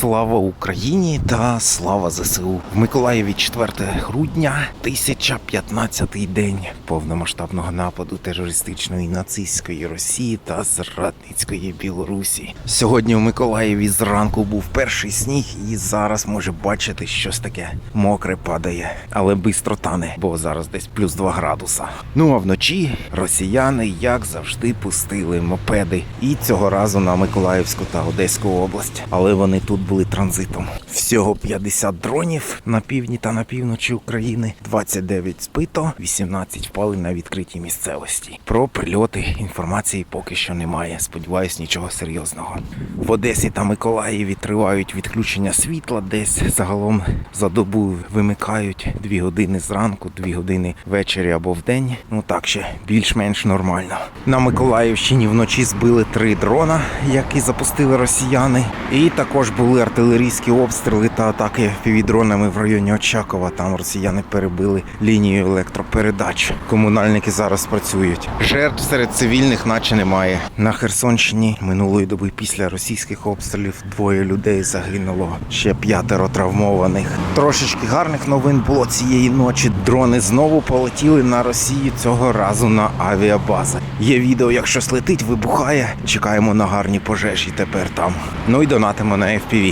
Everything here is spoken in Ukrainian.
Слава Україні та слава ЗСУ. В Миколаєві 4 грудня, 1015-й день повномасштабного нападу терористичної нацистської Росії та зрадницької Білорусі. Сьогодні в Миколаєві зранку був перший сніг, і зараз може бачити щось таке мокре падає, але бистро тане, бо зараз десь плюс 2 градуса. Ну а вночі росіяни, як завжди, пустили мопеди. І цього разу на Миколаївську та Одеську область. Але вони тут були транзитом. Всього 50 дронів на півдні та на півночі України, 29 збито, 18 впали на відкритій місцевості. Про прильоти інформації поки що немає. Сподіваюсь, нічого серйозного. В Одесі та Миколаєві тривають відключення світла. Десь загалом за добу вимикають 2 години зранку, 2 години ввечері або вдень. Ну так ще більш-менш нормально. На Миколаївщині вночі збили три дрона, які запустили росіяни. І також були артилерійські обстріли та атаки півдронами в районі Очакова. Там росіяни перебили лінію електропередач. Комунальники зараз працюють. Жертв серед цивільних, наче немає. На Херсонщині минулої доби після російських обстрілів двоє людей загинуло. Ще п'ятеро травмованих. Трошечки гарних новин було цієї ночі. Дрони знову полетіли на Росію цього разу на авіабази. Є відео, як щось летить, вибухає. Чекаємо на гарні пожежі тепер там. Ну і донатимо на FPV.